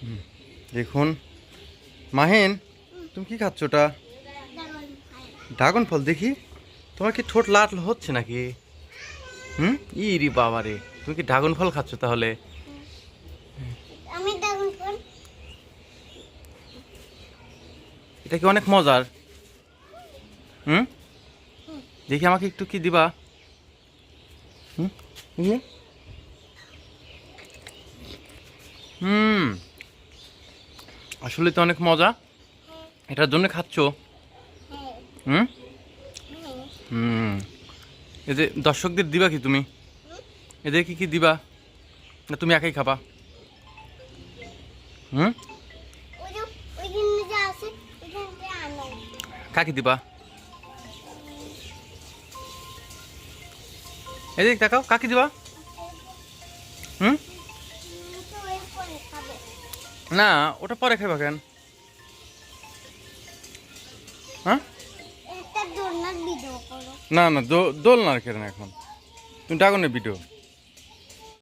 হুম, দেখুন। মাহিন তুমি কি খাচ্ছ ওটা? ড্রাগন ফল দেখি। তোমার কি ঠোঁট লাল হচ্ছে নাকি? হুম? ই রে বাবা রে তুমি কি ড্রাগন ফল খাচ্ছ তাহলে? এটা কি অনেক মজার? হুম? দেখি আমাকে একটু কি দিবা। হুম। হুম? আসলে তো অনেক মজা। এটার জন্য খাচ্ছ? হুম? হুম। এদের দর্শকদের দিবা কি তুমি? এদের কি কি দিবা? না, তুমি একাই খাবা? হুম? কাকে দিবা? এদিক দেখাও কাকে দিবা? হুম? না ওটা পরে খাইবা কেন? হ্যাঁ? না না দোলনার দোল না কেন এখন? তুমি ড্রাগনের ভিডিও